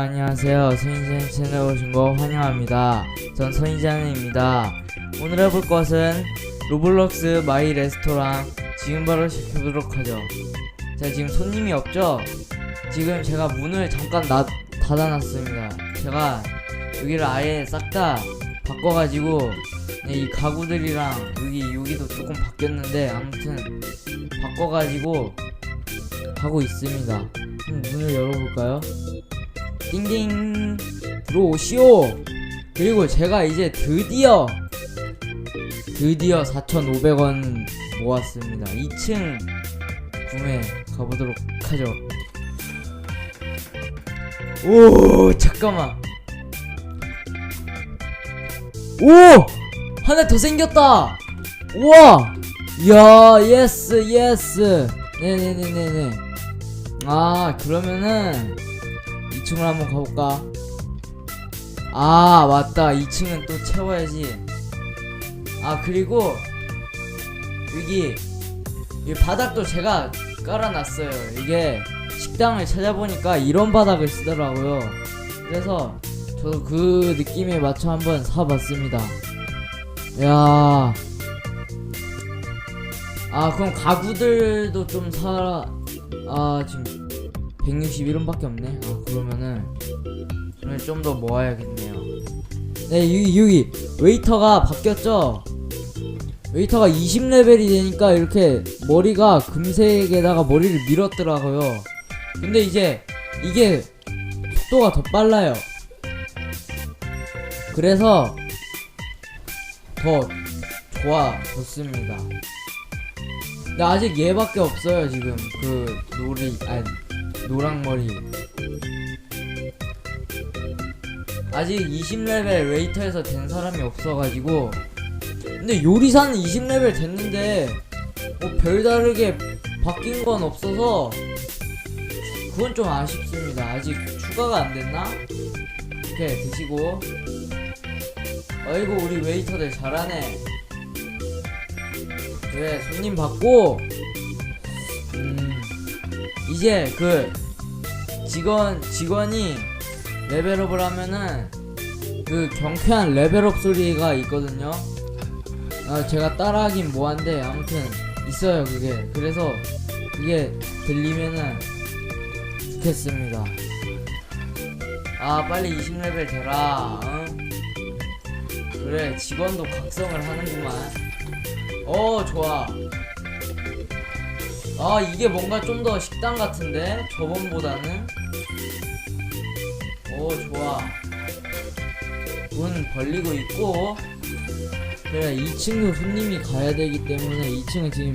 안녕하세요. 선인장 채널 오신 거 환영합니다. 전 선인장입니다. 오늘 해볼 것은 로블록스 마이 레스토랑 지금 바로 시켜보도록 하죠. 자, 지금 손님이 없죠? 지금 제가 문을 잠깐 나, 닫아놨습니다. 제가 여기를 아예 싹 다 바꿔가지고 네, 이 가구들이랑 여기 여기도 조금 바뀌었는데 아무튼 바꿔가지고 하고 있습니다. 문을 열어볼까요? 띵띵 들어오시오. 그리고 제가 이제 드디어 드디어 4,500원 모았습니다. 2층 구매 가보도록 하죠. 오 잠깐만. 오 하나 더 생겼다. 우와. 야 예스 예스. 네네네네네. 아 그러면은 2층을 한번 가볼까? 아 맞다. 2층은 또 채워야지. 아 그리고 여기 이 바닥도 제가 깔아놨어요. 이게 식당을 찾아보니까 이런 바닥을 쓰더라고요. 그래서 저도 그 느낌에 맞춰 한번 사봤습니다. 야. 아 그럼 가구들도 좀 사... 아 지금 161원밖에 없네. 아 그러면은 오늘 좀더 모아야겠네요. 네 여기 여기 웨이터가 바뀌었죠. 웨이터가 20레벨이 되니까 이렇게 머리가 금색에다가 머리를 밀었더라고요. 근데 이제 이게 속도가 더 빨라요. 그래서 더 좋아졌습니다. 근데 아직 얘밖에 없어요 지금 그 노리 아니 노랑머리. 아직 20레벨 웨이터에서 된 사람이 없어가지고. 근데 요리사는 20레벨 됐는데 뭐 별다르게 바뀐 건 없어서 그건 좀 아쉽습니다. 아직 추가가 안 됐나? 이렇게 드시고. 아이고 우리 웨이터들 잘하네. 그래 손님 받고. 음 이제 그 직원 직원이 레벨업을 하면은 그 경쾌한 레벨업 소리가 있거든요. 아 제가 따라하긴 뭐한데 아무튼 있어요 그게 그래서 그게 들리면은 좋겠습니다. 아 빨리 20레벨 되라. 응? 그래 직원도 각성을 하는구만. 어 좋아. 아 이게 뭔가 좀 더 식당 같은데? 저번보다는? 오 좋아. 문 벌리고 있고. 그래 2층도 손님이 가야 되기 때문에 2층은 지금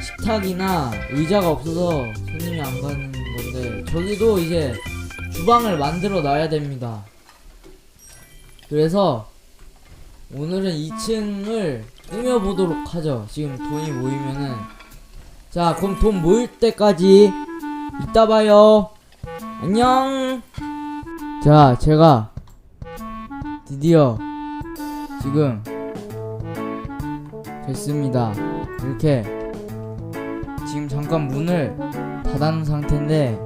식탁이나 의자가 없어서 손님이 안 가는 건데 저기도 이제 주방을 만들어 놔야 됩니다. 그래서 오늘은 2층을 꾸며보도록 하죠. 지금 돈이 모이면은 자, 그럼 돈 모일 때까지 이따 봐요. 안녕. 자, 제가 드디어 지금 됐습니다. 이렇게 지금 잠깐 문을 닫아놓은 상태인데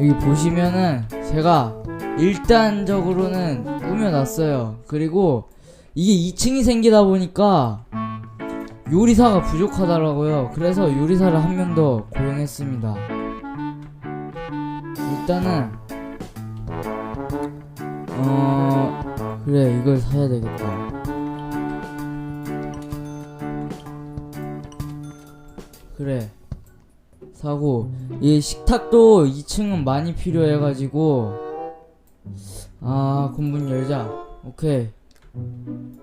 여기 보시면은 제가 일단적으로는 꾸며놨어요. 그리고 이게 2층이 생기다 보니까 요리사가 부족하더라고요. 그래서 요리사를 한 명 더 고용했습니다. 일단은 어 그래 이걸 사야 되겠다. 그래 사고 이 식탁도 2층은 많이 필요해가지고 아 그럼 문 열자. 오케이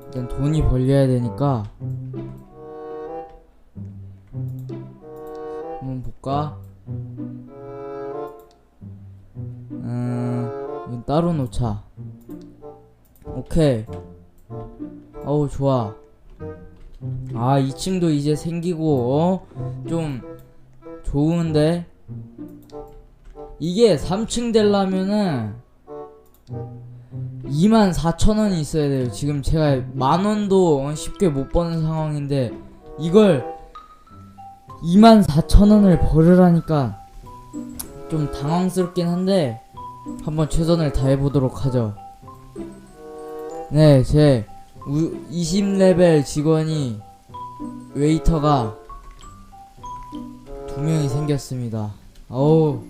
일단 돈이 벌려야 되니까 볼까? 음, 이건 따로 놓자. 오케이. 어우, 좋아. 아, 2층도 이제 생기고, 어? 좀, 좋은데? 이게 3층 되려면은, 2만 4천원이 있어야 돼요. 지금 제가 만원도 쉽게 못 버는 상황인데, 이걸 24,000원을 벌으라니까 좀 당황스럽긴 한데 한번 최선을 다해보도록 하죠. 네, 제 20레벨 직원이 웨이터가 두 명이 생겼습니다. 어우,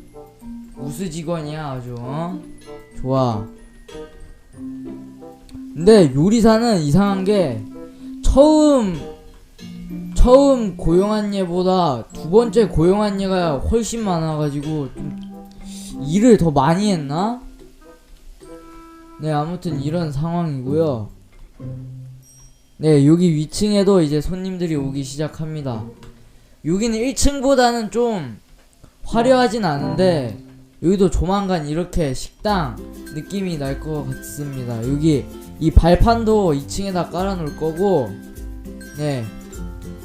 우수 직원이야 아주. 어? 좋아. 근데 요리사는 이상한 게 처음 처음 고용한 얘보다 두 번째 고용한 얘가 훨씬 많아가지고 좀 일을 더 많이 했나? 네 아무튼 이런 상황이고요. 네 여기 위층에도 이제 손님들이 오기 시작합니다. 여기는 1층보다는 좀 화려하진 않은데 여기도 조만간 이렇게 식당 느낌이 날 것 같습니다. 여기 이 발판도 2층에다 깔아 놓을 거고 네.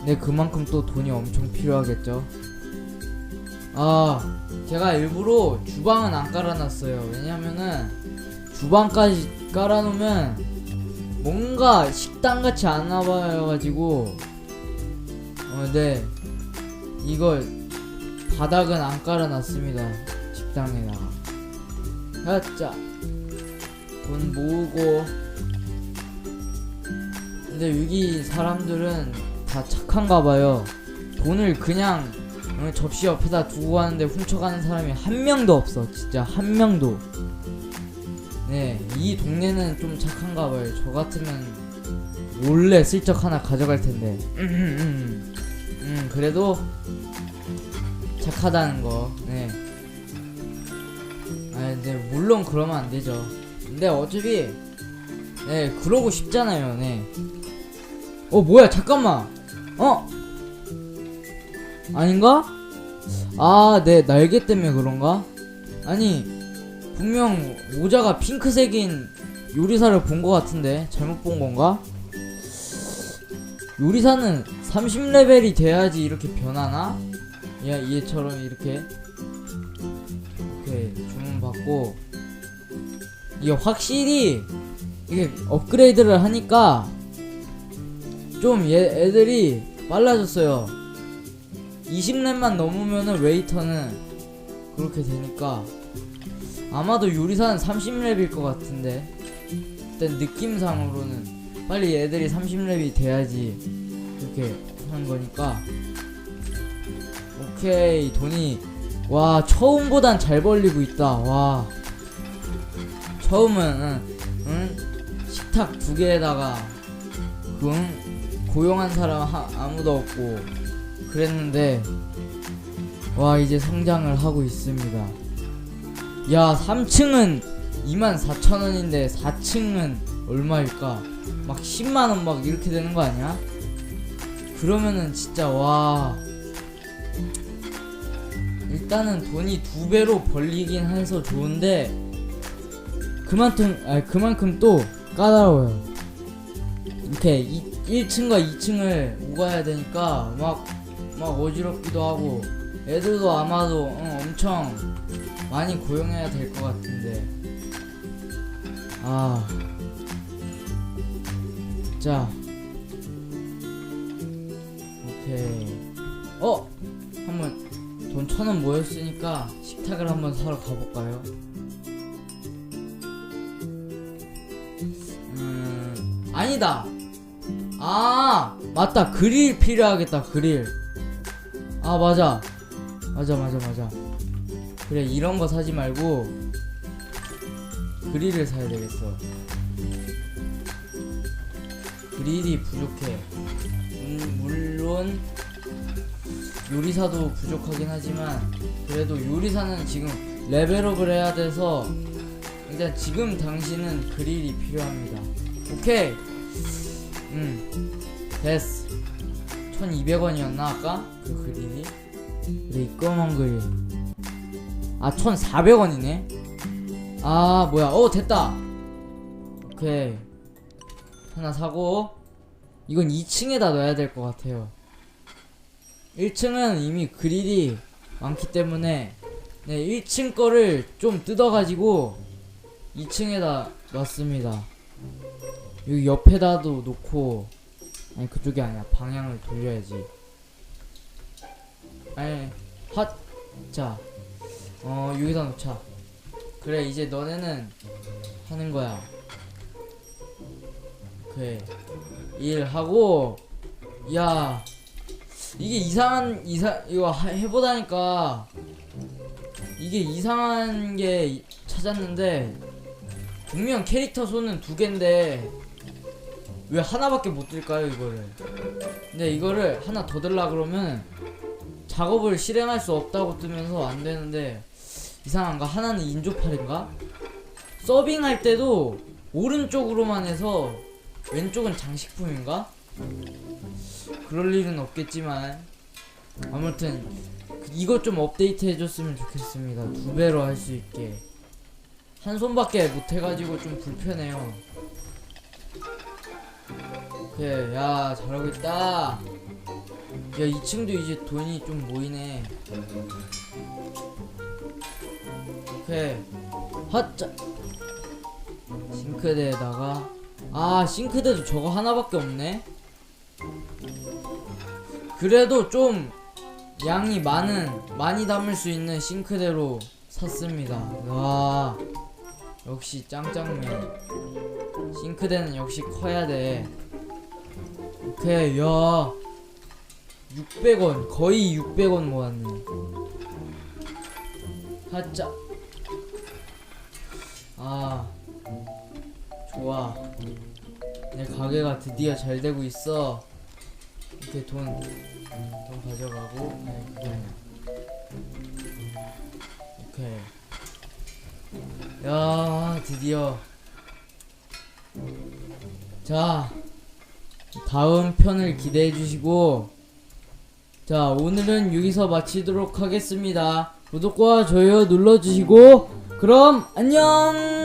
네, 그만큼 또 돈이 엄청 필요하겠죠. 아, 제가 일부러 주방은 안 깔아놨어요. 왜냐면은 주방까지 깔아놓으면 뭔가 식당 같이 안 나와가지고 어, 네. 이걸 바닥은 안 깔아놨습니다. 식당에다가. 자, 돈 모으고 근데 여기 사람들은 다 착한가 봐요. 돈을 그냥 어, 접시 옆에다 두고 가는데 훔쳐가는 사람이 한 명도 없어. 진짜 한 명도. 네, 이 동네는 좀 착한가 봐요. 저 같으면 몰래 슬쩍 하나 가져갈 텐데. 음, 음, 그래도 착하다는 거. 네. 아, 근데 물론 그러면 안 되죠. 근데 어차피 네, 그러고 싶잖아요. 네. 어, 뭐야? 잠깐만. 어? 아닌가? 아, 내 날개 때문에 그런가? 아니, 분명 모자가 핑크색인 요리사를 본 것 같은데 잘못 본 건가? 요리사는 30레벨이 돼야지 이렇게 변하나? 야, 얘처럼 이렇게 이렇게 주문 받고 이게 확실히 이게 업그레이드를 하니까 좀 얘, 애들이 빨라졌어요. 20렙만 넘으면은 웨이터는 그렇게 되니까 아마도 요리사는 30렙일 것 같은데 일단 느낌상으로는 빨리 애들이 30렙이 돼야지 그렇게 하는 거니까 오케이 돈이 와 처음보단 잘 벌리고 있다 와 처음은 응, 응? 식탁 두 개에다가 그 응? 고용한 사람 하, 아무도 없고 그랬는데 와 이제 성장을 하고 있습니다 야 3층은 24,000원인데 4층은 얼마일까 막 10만원 막 이렇게 되는 거 아니야? 그러면은 진짜 와 일단은 돈이 두 배로 벌리긴 해서 좋은데 그만큼 아 그만큼 또 까다로워요. 이렇게 이, 1층과 2층을 오가야 되니까 막 막 어지럽기도 하고 애들도 아마도 어, 엄청 많이 고용해야 될 것 같은데 아 자. 오케이. 어! 한번 돈 천 원 모였으니까 식탁을 한번 사러 가볼까요? 음, 아니다! 아! 맞다! 그릴 필요하겠다, 그릴. 아, 맞아. 맞아, 맞아, 맞아. 그래, 이런 거 사지 말고, 그릴을 사야 되겠어. 그릴이 부족해. 음, 물론, 요리사도 부족하긴 하지만 그래도 요리사는 지금 레벨업을 해야 돼서 일단 지금 당신은 그릴이 필요합니다. 오케이. 음. 됐어. 1200원이었나 아까? 그 그릴이? 그래 이 검은 그릴. 아 1400원이네. 아 뭐야? 어 됐다. 오케이. 하나 사고 이건 2층에다 넣어야 될 것 같아요. 1층은 이미 그릴이 많기 때문에 네 1층 거를 좀 뜯어가지고 2층에다 놨습니다 여기 옆에다도 놓고 아니 그쪽이 아니야. 방향을 돌려야지. 아니 핫자 어 여기다 놓자. 그래 이제 너네는 하는 거야. 그래. 일하고 야 이게 이상한 이사 이거 하- 해보다니까 이게 이상한 게 이- 찾았는데 분명 캐릭터 손은 두 개인데 왜 하나밖에 못 들까요 이거를? 근데 이거를 하나 더 들라 그러면 작업을 실행할 수 없다고 뜨면서 안 되는데 이상한가 하나는 인조팔인가? 서빙할 때도 오른쪽으로만 해서 왼쪽은 장식품인가? 그럴 일은 없겠지만 아무튼 이것 좀 업데이트 해줬으면 좋겠습니다. 두 배로 할 수 있게. 한 손밖에 못 해가지고 좀 불편해요 오케이 야 잘하고 있다. 야 2층도 이제 돈이 좀 모이네. 오케이. 핫자. 싱크대에다가. 아 싱크대도 저거 하나밖에 없네? 그래도 좀 양이 많은 많이 담을 수 있는 싱크대로 샀습니다. 와 역시 짱짱맨. 싱크대는 역시 커야 돼 오케이 야 600원 거의 600원 모았네. 하자. 아 좋아. 내 가게가 드디어 잘 되고 있어. 이렇게 돈, 돈 가져가고. 네, 오케이. 야 드디어. 자 다음 편을 기대해 주시고 자 오늘은 여기서 마치도록 하겠습니다. 구독과 좋아요 눌러주시고 그럼 안녕